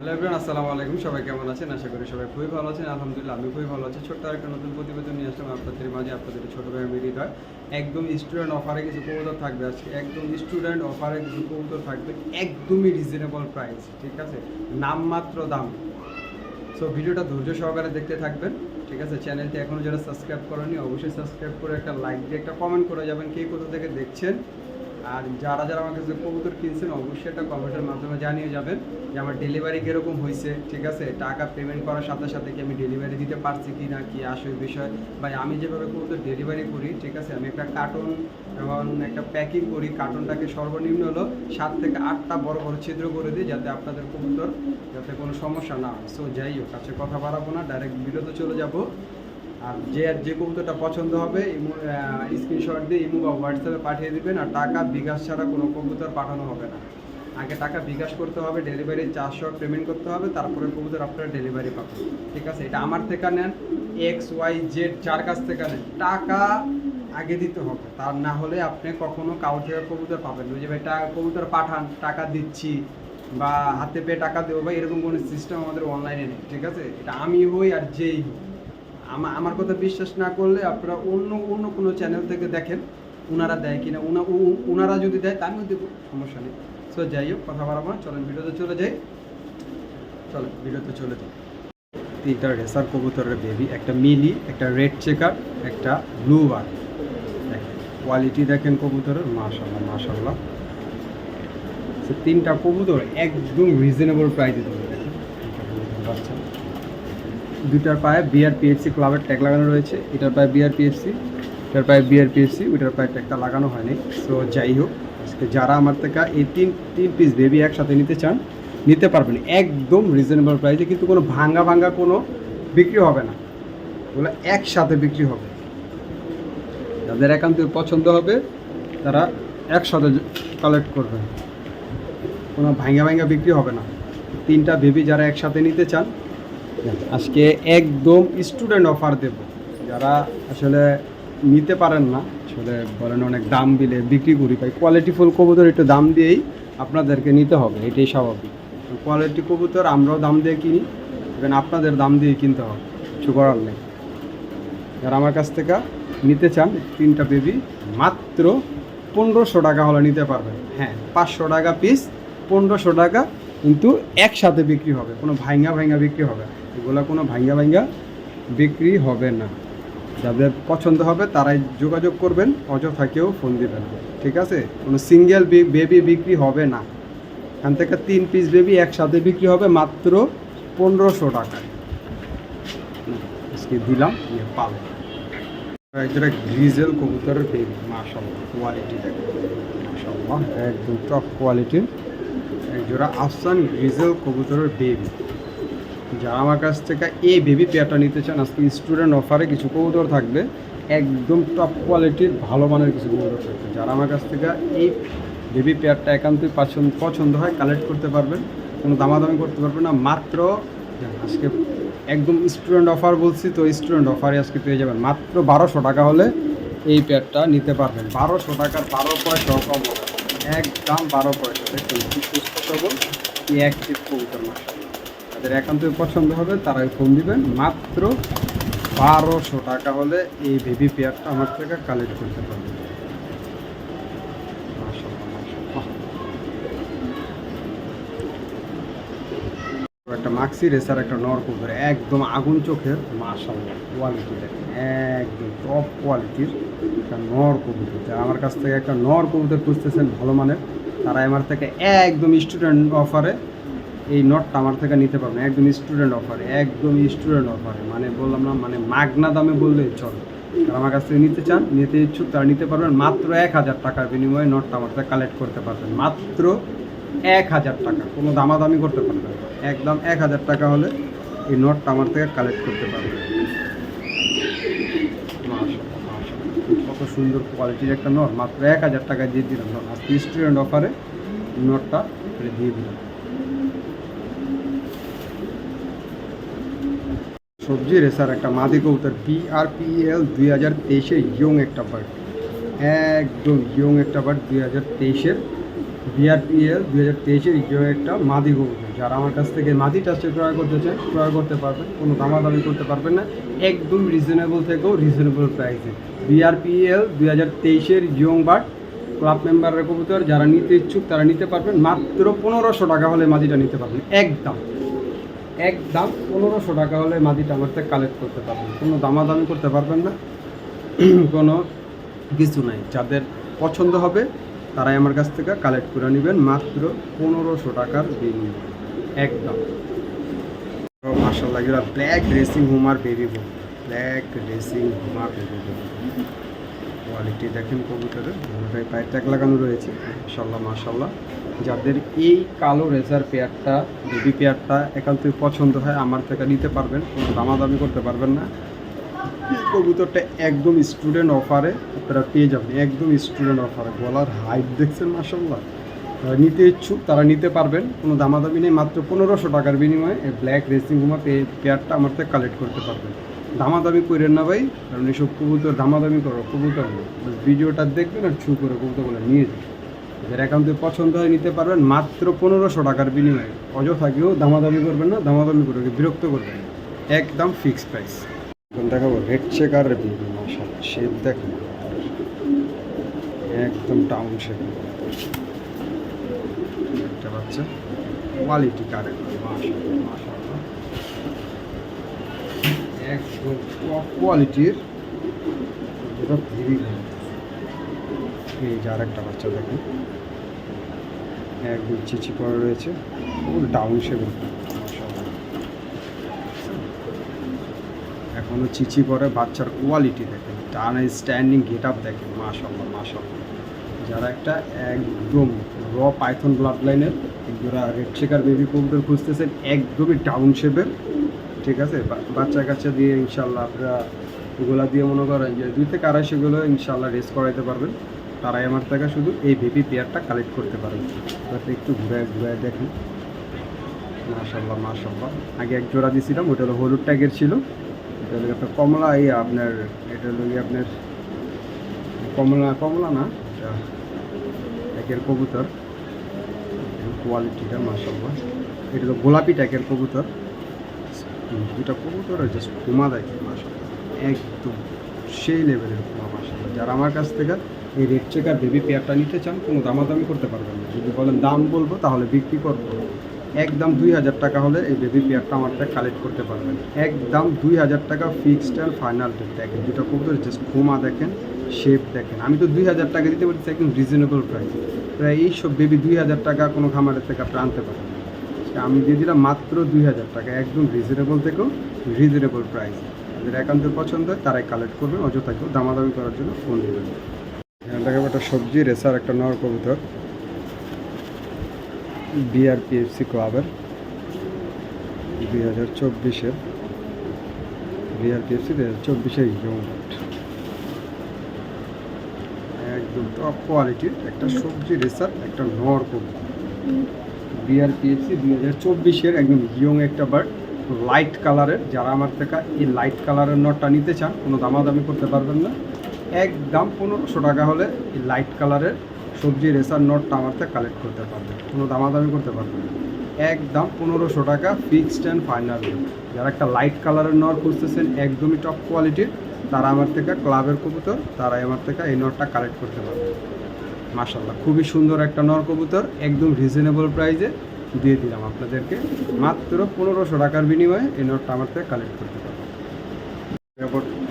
Hello আসসালামু আলাইকুম। সবাই কেমন আছেন? আশা করি সবাই খুবই ভালো আছেন। আলহামদুলিল্লাহ আমি খুবই ভালো আছি। ছোট্ট একটা নতুন প্রতিবেদন নিয়ে আসলাম আপনাদের মাঝে। আপনাদের ছোটো ভাই মিডিয়া একদম স্টুডেন্ট অফারে কিছু কবুতর থাকবে আজকে। একদম স্টুডেন্ট অফারে কিছু কবুতর থাকবে। একদমই রিজনেবল প্রাইস ঠিক আছে? নামমাত্র দাম। সো ভিডিওটা ধৈর্য সহকারে দেখতে থাকবেন, ঠিক আছে? চ্যানেলটি এখনও যারা সাবস্ক্রাইব করেনি অবশ্যই সাবস্ক্রাইব করে একটা লাইক দিয়ে, একটা কমেন্ট করে যাবেন কে কোথা থেকে দেখছেন। আর যারা যারা আমার কাছে কবুতর কিনছেন, অবশ্যই একটা কমেন্টের মাধ্যমে জানিয়ে যাবেন যে আমার ডেলিভারি কীরকম হয়েছে ঠিক আছে? টাকা পেমেন্ট করার সাথে সাথে কি আমি ডেলিভারি দিতে পারছি কি না কি আসল বিষয়? বা আমি যেভাবে কবুতর ডেলিভারি করি, ঠিক আছে? আমি একটা কার্টুন এবং একটা প্যাকিং করি কার্টুনটাকে সর্বনিম্ন হলো সাত থেকে আটটা বড় বড় ছিদ্র করে দিই যাতে আপনাদের কবুতর যাতে কোনো সমস্যা না হয়। সো যাই হোক কাছে কথা বাড়াবো না ডাইরেক্ট ভিডিওতে চলে যাব। আর যে যে কবুতরটা পছন্দ হবে স্ক্রিনশট দিয়ে ইমো বা হোয়াটসঅ্যাপে পাঠিয়ে দেবেন আর টাকা বিকাশ ছাড়া কোনো কবুতর পাঠানো হবে না। আগে টাকা বিকাশ করতে হবে ডেলিভারি চারশো পেমেন্ট করতে হবে, তারপরে কবুতর আপনারা ডেলিভারি পাবেন। ঠিক আছে? এটা আমার থেকে নেন এক্স ওয়াই জেড যার কাছ থেকে নেন। টাকা আগে দিতে হবে, তার না হলে আপনি কখনো কাউ থেকে কবুতর পাবেন ওই যে ভাই, টাকা, কবুতর পাঠান, টাকা দিচ্ছি বা হাতে পেয়ে টাকা দেবো বা এরকম কোনো সিস্টেম আমাদের অনলাইনে নেই। ঠিক আছে? এটা আমি হই আর যেই হই আমার কথা বিশ্বাস না করলে আপনারা অন্য অন্য কোনো চ্যানেল থেকে দেখেন ওনারা দেয় কিনা, উনা ওনারা যদি দেয়, তার মধ্যে সমস্যা নেই। সো যাই হোক, কথা বাড়াবো না, চলেন, ভিডিওতে চলে যাই। চলো ভিডিওতে চলে যাই। তিনটা রেসার কবুতরের বেবি একটা মিলি একটা রেড চেকার একটা ব্লু বার কোয়ালিটি দেখেন কবুতরের মাশাল্লাহ মাশাল্লাহ তিনটা কবুতর একদম রিজনেবল প্রাইসে দেবে বাচ্চা। দুটার পায়ে বিআরপিএফসি ক্লাবের ট্যাগ লাগানো রয়েছে, এটার পায়ে বিআরপিএফসি এটার পায়ে বিআরপিএফসি ওইটার পায়ে ট্যাগটা লাগানো হয়নি। সো যাই হোক, আজকে যারা আমার থেকে এই তিন তিন পিস বেবি একসাথে নিতে চান, নিতে পারবেন। একদম রিজনেবল প্রাইসে কিন্তু কোনো ভাঙ্গা ভাঙ্গা কোনো বিক্রি হবে না। ওগুলো একসাথে বিক্রি হবে। যাদের একান্ত পছন্দ হবে, তারা একসাথে কালেক্ট করবেন। কোনো ভাঙ্গা ভাঙ্গা বিক্রি হবে না। তিনটা বেবি যারা একসাথে নিতে চান আজকে একদম স্টুডেন্ট অফার দেব। যারা আসলে নিতে পারেন না, আসলে বলেন অনেক দাম দিলে বিক্রি করি পাই কোয়ালিটি ফুল কবুতর একটু দাম দিয়েই আপনাদেরকে নিতে হবে, এটাই স্বাভাবিক। কোয়ালিটি কবুতর আমরাও দাম দিয়ে কিনি এবং আপনাদের দাম দিয়ে কিনতে হবে, কিছু করার নেই। যারা আমার কাছ থেকে নিতে চান, তিনটা বেবি মাত্র পনেরোশো টাকা হলে নিতে পারবেন। হ্যাঁ পাঁচশো টাকা পিস পনেরোশো টাকা কিন্তু একসাথে বিক্রি হবে, কোনো ভাঙ্গা ভাঙ্গা বিক্রি হবে এগুলো কোনো ভাঙ্গা ভাঙ্গা বিক্রি হবে না। যাদের পছন্দ হবে তারাই যোগাযোগ করবেন অযথাকেও ফোন দিবেন ঠিক আছে? কোনো সিঙ্গেল বেবি বিক্রি হবে না। এখান থেকে তিন পিস বেবি একসাথে বিক্রি হবে মাত্র পনেরোশো টাকায় আজকে দিলাম, নিয়ে পাবে একটা গ্রিজেল কবুতরের বেবি মাশাল্লাহ কোয়ালিটি একদম টপ কোয়ালিটির এক জোড়া আফসান গ্রিজেল কবুতরের বেবি যারা আমার কাছ থেকে এই বেবি পেয়ারটা নিতে চান, আজকে স্টুডেন্ট অফারে কিছু কবুতর থাকবে, একদম টপ কোয়ালিটির ভালো মানের কিছু কবুতর থাকবে। যারা আমার কাছ থেকে এই বেবি পেয়ারটা একান্তই পছন্দ পছন্দ হয় কালেক্ট করতে পারবেন, কোনো দামাদামি করতে পারবেন না। মাত্র আজকে একদম স্টুডেন্ট অফার বলছি, তো স্টুডেন্ট অফারে আজকে পেয়ে যাবেন। মাত্র বারোশো টাকা হলে এই পেয়ারটা নিতে পারবেন। বারোশো টাকার বারো পয়সাও কম। একদম বারো পয়সা। দেখুন সুস্থ সবল, কি অ্যাক্টিভ কবুতর মাসাল্লাহ তাদের একান্তই পছন্দ হবে তারাই ফোন দিবেন। মাত্র বারোশো টাকা হলে এই বেবি পেয়ারটা আমার থেকে কালেক্ট করতে পারবেন। একটা মাক্সি রেসার একটা নর কবুতর একদম আগুন চোখের মাশাল্লাহ কোয়ালিটি একদম টপ কোয়ালিটির একটা নর আমার কাছ থেকে একটা নর কবুতর খুঁজতেছেন, ভালো মানের তারা আমার থেকে একদম স্টুডেন্ট অফারে এই নটটা আমার থেকে নিতে পারবেন একদম স্টুডেন্ট অফারে একদম স্টুডেন্ট অফারে মানে বললাম না মানে মাগনা দামে বললেই চলে। যারা আমার কাছ থেকে নিতে চান, নিতে ইচ্ছুক, তারা নিতে পারবেন। মাত্র এক হাজার টাকার বিনিময়ে নটটা আমার থেকে কালেক্ট করতে পারবেন। মাত্র এক হাজার টাকা। কোনো দামাদামি করতে পারবেন। একদম এক হাজার টাকা হলে এই নোটটা আমার থেকে কালেক্ট করতে পারবেন। কত সুন্দর কোয়ালিটির একটা নোট। মাত্র এক হাজার টাকা দিয়ে দিলাম নোট। আজকে স্টুডেন্ট অফারে নোটটা দিয়ে দিলাম। সবজি রেসার একটা মাদি কবুতর বিআরপিএল দুই হাজার তেইশের ইয়ং একটা বার্ড একদম ইয়ং একটা বার্ড দুই হাজার তেইশের বিআরপিএল দুই হাজার তেইশের ইয়ং একটা মাদি কবুতর। যারা আমার কাছ থেকে মাদি টাচে ক্রয় করতে চান ক্রয় করতে পারবেন, কোনো দামাদামি করতে পারবেন না। একদম রিজনেবল থেকেও রিজনেবল প্রাইসে বিআরপিএল দুই হাজার তেইশের ইয়ং বার্ড ক্লাব মেম্বারের কবুতর, যারা নিতে ইচ্ছুক তারা নিতে পারবেন। মাত্র পনেরোশো টাকা হলে মাদিটা নিতে পারবেন। একদম। একদম পনেরোশো টাকা হলে মাদিটা আমার থেকে কালেক্ট করতে পারবেন। কোনো দামাদামি করতে পারবেন না। কোনো কিছু নাই। যাদের পছন্দ হবে, তারাই আমার কাছ থেকে কালেক্ট করে নেবেন মাত্র পনেরোশো টাকার বিনিময়ে। একদম এগুলো ব্ল্যাক রেসিং হুমার বেবি বোন ব্ল্যাক রেসিং হুমার বেবি বোন কোয়ালিটি দেখেন কবুতরের দুটোই পায়ের ট্যাগ লাগানো রয়েছে। মার্শাল্লাহ মার্শাল্লাহ যাদের এই কালো রেজার পেয়ারটা বেবি পেয়ারটা একান্তই পছন্দ হয়, আমার থেকে নিতে পারবেন, কোনো দামাদামি করতে পারবেন না। এই কবুতরটা একদম স্টুডেন্ট অফারে আপনারা পেয়ে যাবেন, একদম স্টুডেন্ট অফারে গলার হাইট দেখছেন মাসাল্লাহ যারা নিতে ইচ্ছুক, তারা নিতে পারবেন, কোনো দামাদামি নেই, মাত্র পনেরোশো টাকার বিনিময়ে এই ব্ল্যাক রেসিং হুমা পেয়ারটা আমার থেকে কালেক্ট করতে পারবেন। দামাদামি করেন না ভাই, কারণ এসব কবুতর দামাদামি করো কবুতর ভিডিওটা দেখবেন আর ছু করে কবুতরগুলো নিয়ে যাবেন যাদের একান্তে পছন্দ হয় নিতে পারবেন, মাত্র পনেরোশো টাকার বিনিময়ে। অযথা কেউ দামাদামি করবেন না, দামাদামি করে বিরক্ত করবেন না। একদম ফিক্সড প্রাইস এখন দেখাবো রেড চেকার শেপ দেখেন। একদম টাউন শেপ একটা বাচ্চা কোয়ালিটি কারেন্ট মাসাল মাসাল্লাহ টপ কোয়ালিটির যেটা ভেরি এই যে আরেকটা বাচ্চা দেখেন একদম চিচি পরে রয়েছে। ফুল ডাউন শেপের এখনও চিচি পরে বাচ্চার কোয়ালিটি দেখেন টানা স্ট্যান্ডিং গেট আপ দেখেন মাশাল্লাহ মাশাল্লাহ যারা একটা একদম র পাইথন ব্লাড লাইনের যারা রেড শেকার বেবি কবুতর খুঁজতেছেন, একদমই ডাউন শেপের ঠিক আছে? বাচ্চা কাচ্চা দিয়ে ইনশাল্লাহ আপনারা এগুলা দিয়ে মনে করেন যে দুই থেকে আড়াইশোগুলো ইনশাল্লাহ রেস করাইতে পারবেন। তারাই আমার থেকে শুধু এই বেবি পেয়ারটা কালেক্ট করতে পারবেন যাতে একটু ঘুরে ঘুরে দেখেন। মাশাল্লাহ মাশাল্লাহ আগে এক জোড়া দিয়েছিলাম ওটা হলো হলুদ ট্যাগের ছিল। এটা হলো আপনার কমলা, এই আপনার, এটা হলো আপনার কমলা কমলা না, এটা ট্যাগের কবুতর। কোয়ালিটিটা মাশাল্লাহ এটা হলো গোলাপি ট্যাগের কবুতর। দুটা কবুতর জাস্ট ঘুমা দেখে মাশাল্লাহ একদম সেই লেভেলের ঘুমা মাশাল্লাহ যারা আমার কাছ থেকে এই রেড চেকার বেবি পেয়ারটা নিতে চান, কোনো দামাদামি করতে পারবেন না। যদি বলেন দাম বলব, তাহলে বিক্রি করব। একদম দুই হাজার টাকা হলে এই বেবি পেয়ারটা আমার থেকে কালেক্ট করতে পারবেন। একদম দুই হাজার টাকা ফিক্সড অ্যান্ড ফাইনাল রেট দেখেন, দুটো কবুতর জাস্ট ঘুমা দেখেন শেপ দেখেন। আমি তো দুই হাজার টাকা দিতে পারছি একদম রিজনেবল প্রাইস প্রায় এই সব বেবি দুই হাজার টাকা কোনো খামারের থেকে আপনি আনতে পারেন আমি দিয়ে দিলাম মাত্র দুই হাজার টাকা, একদম রিজনেবল থেকেও রিজনেবল প্রাইস যাদের একান্ত পছন্দ হয় তারাই কালেক্ট করবেন অযথা কেউ দামাদামি করার জন্য ফোন দেবেন এখানে দেখাবো একটা সবজি, রেসার একটা নর কবুতর। বিআরপিএফসি ক্লাবের দুই হাজার চব্বিশের। বিআরপিএফসি দুই হাজার চব্বিশের ইউনিট একদম টপ কোয়ালিটির একটা সবজি, রেসার, একটা নর কবুতর। বিআরপিএফসি দুই হাজার চব্বিশের একদম ইয়ং একটা বার্ড লাইট কালারের যারা আমার থেকে এই লাইট কালারের নটটা নিতে চান, কোনো দামাদামি করতে পারবেন না। একদম পনেরোশো টাকা হলে এই লাইট কালারের সবজি রেসার নটটা আমার থেকে কালেক্ট করতে পারবেন। কোনো দামাদামি করতে পারবেন না। একদম পনেরোশো টাকা ফিক্সড অ্যান্ড ফাইনাল যারা একটা লাইট কালারের নট খুঁজতেছেন, একদমই টপ কোয়ালিটির তারা আমার থেকে ক্লাবের কবুতর, তারাই আমার থেকে এই নটটা কালেক্ট করতে পারবে মাশাল্লাহ খুবই সুন্দর একটা নর কবুতর, একদম রিজনেবল প্রাইসে দিয়ে দিলাম আপনাদেরকে। মাত্র পনেরোশো টাকার বিনিময়ে এই নটটা আমার থেকে কালেক্ট করতে পারবে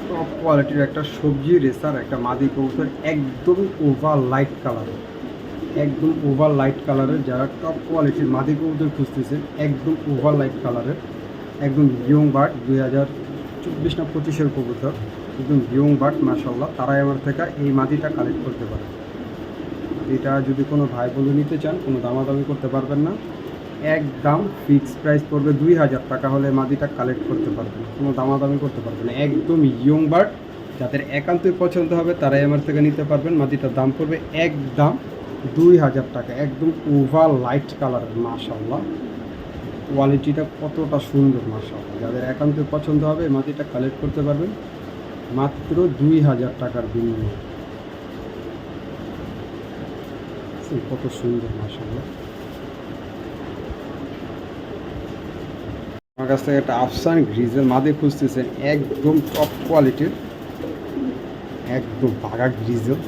টপ কোয়ালিটির একটা সবজি রেসার, একটা মাদি কবুতর একদমই ওভার লাইট কালারের একদম ওভার লাইট কালারের যারা টপ কোয়ালিটির মাদি কবুতর খুঁজতেছেন, একদম ওভার লাইট কালারের একদম ইয়ং বার্ড দুই হাজার চব্বিশ না পঁচিশের কবুতর। একদম ইয়ং বার্ড মাসাল্লাহ তারাই আমার থেকে এই মাদিটা কালেক্ট করতে পারে। এটা যদি কোনো ভাই বন্ধু নিতে চান, কোনো দামাদামি করতে পারবেন না। একদম ফিক্স প্রাইস পড়বে দুই হাজার টাকা হলে মাদিটা কালেক্ট করতে পারবেন। কোনো দামাদামি করতে পারবেন না। একদম ইয়ং বার্ড যাদের একান্তই পছন্দ হবে, তারাই আমার থেকে নিতে পারবেন। মাদিটার দাম পড়বে একদম দুই হাজার টাকা। একদম ওভার লাইট কালারের মাশাল্লাহ কোয়ালিটিটা কতটা সুন্দর মাশাল্লাহ যাদের একান্তই পছন্দ হবে, মাদিটা কালেক্ট করতে পারবেন। মাত্র দুই হাজার টাকার বিনিময়ে। দেখছেন কত সুন্দর মাসাল্লাহ আমার কাছ থেকে একটা আফসান গ্রিজের মাদে খুঁজতেছেন একদম টপ কোয়ালিটির একদম বাগা গ্রিজেল।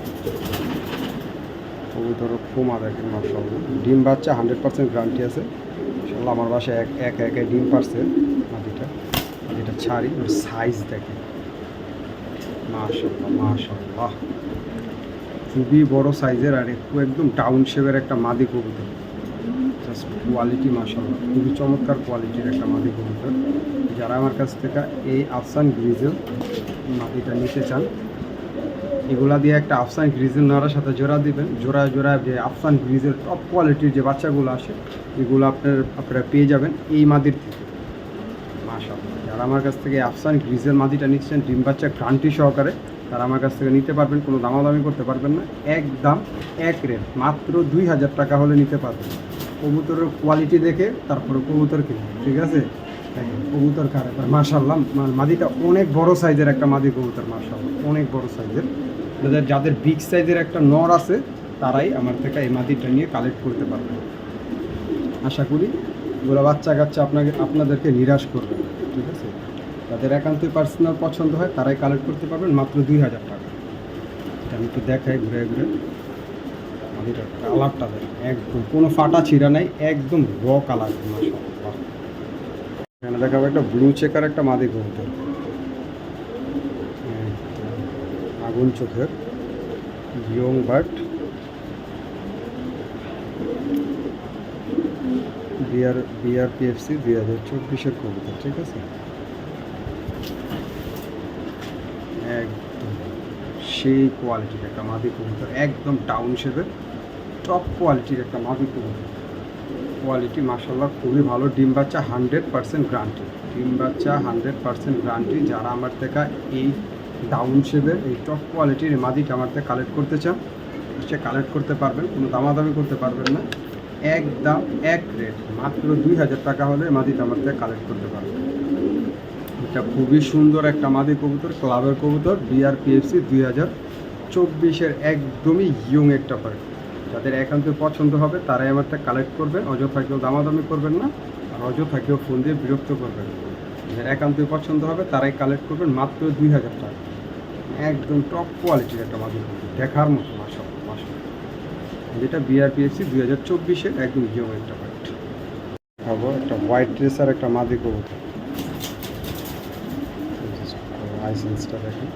ওই ধরো ফোমা দেখেন মাসাল্লাহ ডিম বাচ্চা হান্ড্রেড পার্সেন্ট গ্যারান্টি আছে। ইনশাল্লাহ আমার বাসায় এক এক, একে ডিম পারছে মাদিটা। মাদিটা ছাড়ি, ওর সাইজ দেখেন। মাশাল্লাহ মাশাল্লাহ খুবই বড় সাইজের আর একটু একদম ডাউন শেপের একটা মাদি কবুতর। জাস্ট কোয়ালিটি মাশাল্লাহ খুবই চমৎকার কোয়ালিটির একটা মাদি কবুতর। যারা আমার কাছ থেকে এই আফসান গ্রিজেল মাদিটা নিতে চান, এগুলা দিয়ে একটা আফসান গ্রিজেল নাড়ার সাথে জোড়া দিবেন। জোড়া জোড়া যে আফসান গ্রিজেল টপ কোয়ালিটির যে বাচ্চাগুলো আসে, এগুলো আপনার, আপনারা পেয়ে যাবেন এই মাদির থেকে। মাশাল্লাহ যারা আমার কাছ থেকে আফসান গ্রিজেল মাদিটা নিচ্ছেন ডিম বাচ্চা গ্রান্টি সহকারে তারা আমার কাছ থেকে নিতে পারবেন, কোনো দামাদামি করতে পারবেন না। এক দাম, এক রেট, মাত্র দুই হাজার টাকা হলে নিতে পারবেন। কবুতরের কোয়ালিটি দেখে তারপরে কবুতর কিনবেন ঠিক আছে? কবুতর কারে মাশাল্লাহ মাদিটা অনেক বড় সাইজের একটা মাদি কবুতর মাশাল্লাহ অনেক বড় সাইজের যাদের যাদের বিগ সাইজের একটা নর আছে, তারাই আমার থেকে এই মাদিটা নিয়ে কালেক্ট করতে পারবেন আশা করি ওরা বাচ্চা কাচ্চা আপনাকে আপনাদেরকে নিরাশ করবে ঠিক আছে? তাদের একান্তই পার্সোনাল পছন্দ হয়, তারাই কালেক্ট করতে পারবেন মাত্র দুই হাজার টাকা। আমি একটু দেখাই ঘুরে ঘুরে। মাদিটার কালারটা দেখেন একদম কোনো ফাটা ছিঁড়া নাই, একদম র কালার এখানে দেখাবো একটা ব্লু চেকার একটা মাদি কবুতর। আগুন চোখের। ইয়ং বার্ড বিআর বিআরপিএফসি দুই হাজার চব্বিশের কবিতা ঠিক আছে? একদম সেই কোয়ালিটির একটা মাদি কবুতর একদম ডাউন শেপের টপ কোয়ালিটির একটা মাদি কবুতর কোয়ালিটি মাসাল্লাহ খুবই ভালো, ডিম বাচ্চা হান্ড্রেড পার্সেন্ট গ্রান্টি ডিম বাচ্চা হান্ড্রেড পার্সেন্ট গ্রান্টি যারা আমার থেকে এই ডাউন শেপের এই টপ কোয়ালিটির মাদিটা আমার থেকে কালেক্ট করতে চান সে কালেক্ট করতে পারবেন, কোনো দামাদামি করতে পারবেন না। এক দাম এক রেট মাত্র দুই হাজার টাকা হলে মাদিটা আমার থেকে কালেক্ট করতে পারবেন। এটা খুবই সুন্দর একটা মাদি কবুতর, ক্লাবের কবুতর বিআরপিএফসি দুই হাজার চব্বিশের একদমই ইয়ং একটা পার্ট যাদের একান্ত পছন্দ হবে, তারাই আমার থেকে কালেক্ট করবেন, অযথা কেউ দামাদামি করবেন না, আর অযথা কেউ ফোন দিয়ে বিরক্ত করবেন। যাদের একান্তই পছন্দ হবে, তারাই কালেক্ট করবেন মাত্র দুই হাজার টাকা। একদম টপ কোয়ালিটির একটা মাদি কবুতর, দেখার মতো মাসা মাসা যেটা বিআরপিএফসি দুই হাজার চব্বিশের একদম ইয়ং একটা পার্ট একটা হোয়াইট ড্রেস আর একটা মাদি কবুতর। লাইসেন্সটা দেখেন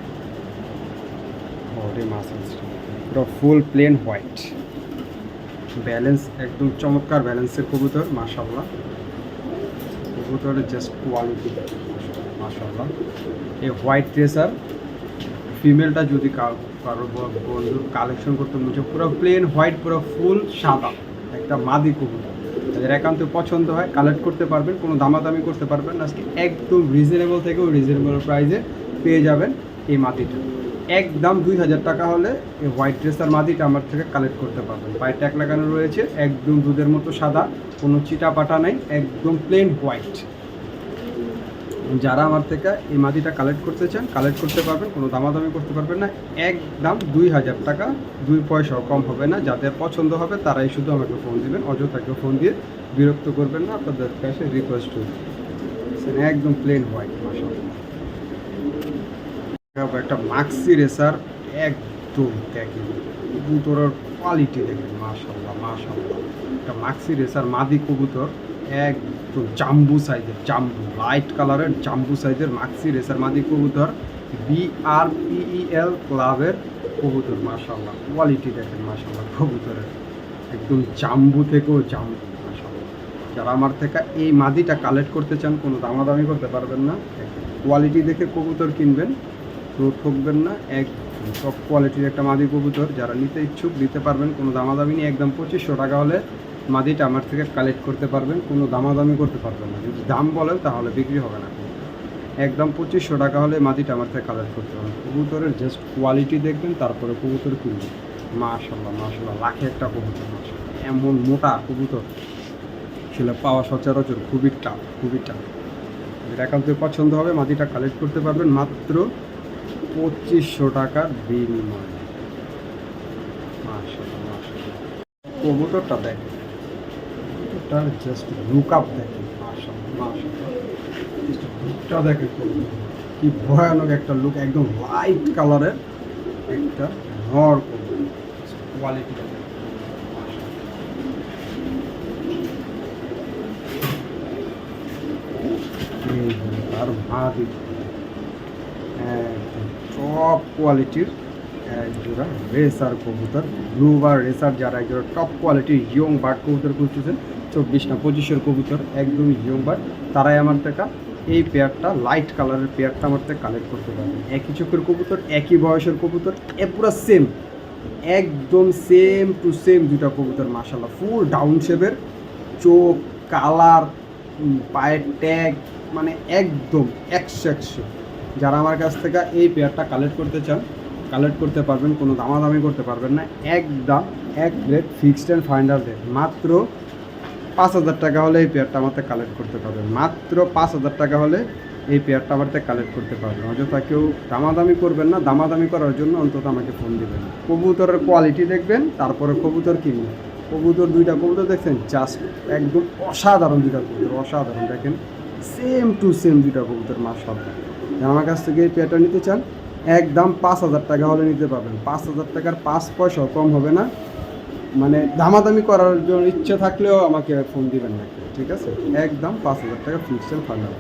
বডি মাসেলসটা পুরো ফুল প্লেন হোয়াইট ব্যালেন্স একদম চমৎকার ব্যালেন্সের কবুতর মাশাল্লাহ কবুতরের জাস্ট কোয়ালিটি মাশাল্লাহ এই হোয়াইট ড্রেসার ফিমেলটা যদি কারও বন্ধুর কালেকশন করতে মুছে পুরো প্লেন হোয়াইট পুরো ফুল সাদা। একটা মাদি কবুতর। যাদের একান্ত পছন্দ হয় কালেক্ট করতে পারবেন, কোনো দামাদামি করতে পারবেন আজকে একদম রিজনেবল থেকেও রিজনেবল প্রাইসে পেয়ে যাবেন এই মাটিটা। একদম দুই হাজার টাকা হলে এই হোয়াইট ড্রেসার মাটিটা আমার থেকে কালেক্ট করতে পারবেন। পায়ে ট্যাক লাগানো রয়েছে, একদম দুধের মতো সাদা, কোনো চিটা পাটা নাই, একদম প্লেন হোয়াইট যারা আমার থেকে এই মাটিটা কালেক্ট করতে চান কালেক্ট করতে পারবেন, কোনো দামাদামি করতে পারবেন না। একদম দুই হাজার টাকা, দুই পয়সাও কম হবে না, যাদের পছন্দ হবে তারাই শুধু আমাকে ফোন দিবেন অযথা কেউ ফোন দিয়ে বিরক্ত করবেন না, আপনাদের কাছে রিকোয়েস্ট করবেন একদম প্লেন হোয়াইট দেখাবো একটা মাক্সি রেসার একদম দেখেন। কবুতরের কোয়ালিটি দেখেন মাশাল্লাহ মাশাল্লাহ একটা মাক্সি রেসার মাদি কবুতর, একদম জাম্বু সাইজের জাম্বু লাইট কালারের জাম্বু সাইজের মাক্সি রেসার মাদি কবুতর বিআরপিইএল ক্লাবের কবুতর মাশাল্লাহ কোয়ালিটি দেখেন মাশাল্লাহ কবুতরের। একদম জাম্বু থেকেও জাম্বু মাশাল্লাহ যারা আমার থেকে এই মাদিটা কালেক্ট করতে চান, কোনো দামাদামি করতে পারবেন না। কোয়ালিটি দেখে কবুতর কিনবেন। তো ঠকবেন না। এক টপ কোয়ালিটির একটা মাদি কবুতর, যারা নিতে ইচ্ছুক দিতে পারবেন। কোনো দামাদামি নিয়ে একদম পঁচিশশো টাকা হলে মাদিটা আমার থেকে কালেক্ট করতে পারবেন। কোনো দামাদামি করতে পারবেন না। যদি দাম বলেন, তাহলে বিক্রি হবে না। একদম পঁচিশশো টাকা হলে মাদিটা আমার থেকে কালেক্ট করতে পারবেন। কবুতরের জাস্ট কোয়ালিটি দেখবেন, তারপরে কবুতর কিনবেন। মাশাল্লাহ মাশাল্লাহ লাখে একটা কবুতর মাশাল্লাহ এমন মোটা কবুতর, সেটা পাওয়া সচরাচর খুবই টাফ খুবই টাফ যেটা একান্ত পছন্দ হবে মাটিটা কালেক্ট করতে পারবেন। মাত্র পঁচিশশো টাকার বিনিময়ে। কবুতরটা দেখেন কবুতরটার জাস্ট লুক আপ মাশাআল্লাহ। লুকটা দেখেন কি ভয়ানক একটা লুক একদম লাইট কালারের একটা নর কোয়ালিটি আর মা দিদি টপ কোয়ালিটির এক জোড়া রেসার কবুতর ব্লু বার রেসার যারা এক জোড়া টপ কোয়ালিটির ইয়ং বার্ড কবুতর খুঁজতেছেন, চব্বিশ না পঁচিশের কবুতর, একদমই ইয়ং বার্ড তারাই আমার থেকে এই পেয়ারটা লাইট কালারের পেয়ারটা আমার থেকে কালেক্ট করতে পারবেন একই চোখের কবুতর, একই বয়সের কবুতর, এ পুরো সেম একদম সেম টু সেম দুটা কবুতর মাসাল্লাহ ফুল ডাউন শেপের চোখ কালার পায়ের ট্যাগ মানে একদম একশো একশো যারা আমার কাছ থেকে এই পেয়ারটা কালেক্ট করতে চান কালেক্ট করতে পারবেন, কোনো দামাদামি করতে পারবেন না। একদম, এক rate fixed and final rate মাত্র পাঁচ হাজার টাকা হলে এই পেয়ারটা আমার কালেক্ট করতে পারবেন। মাত্র পাঁচ হাজার টাকা হলে এই পেয়ারটা আমার কালেক্ট করতে পারবেন। অযথা কেউ দামাদামি করবেন না। দামাদামি করার জন্য অন্তত আমাকে ফোন দিবেন। কবুতরের কোয়ালিটি দেখবেন, তারপরে কবুতর কিনবেন। কবুতর দুইটা কবুতর দেখছেন? জাস্ট একদম অসাধারণ দুইটা কবুতর। অসাধারণ, দেখেন। সেম টু সেম দুইটা কবুতর, মাশাআল্লাহ। আমার কাছ থেকে এই নিতে চান, একদম পাঁচ হাজার টাকা হলে নিতে পারবেন। পাঁচ হাজার টাকার পাঁচ পয়সাও কম হবে না। মানে দামাদামি করার জন্য ইচ্ছে থাকলেও আমাকে ফোন দিবেন না ঠিক আছে? একদম পাঁচ হাজার টাকা ফিক্সড ফান্ড হবে।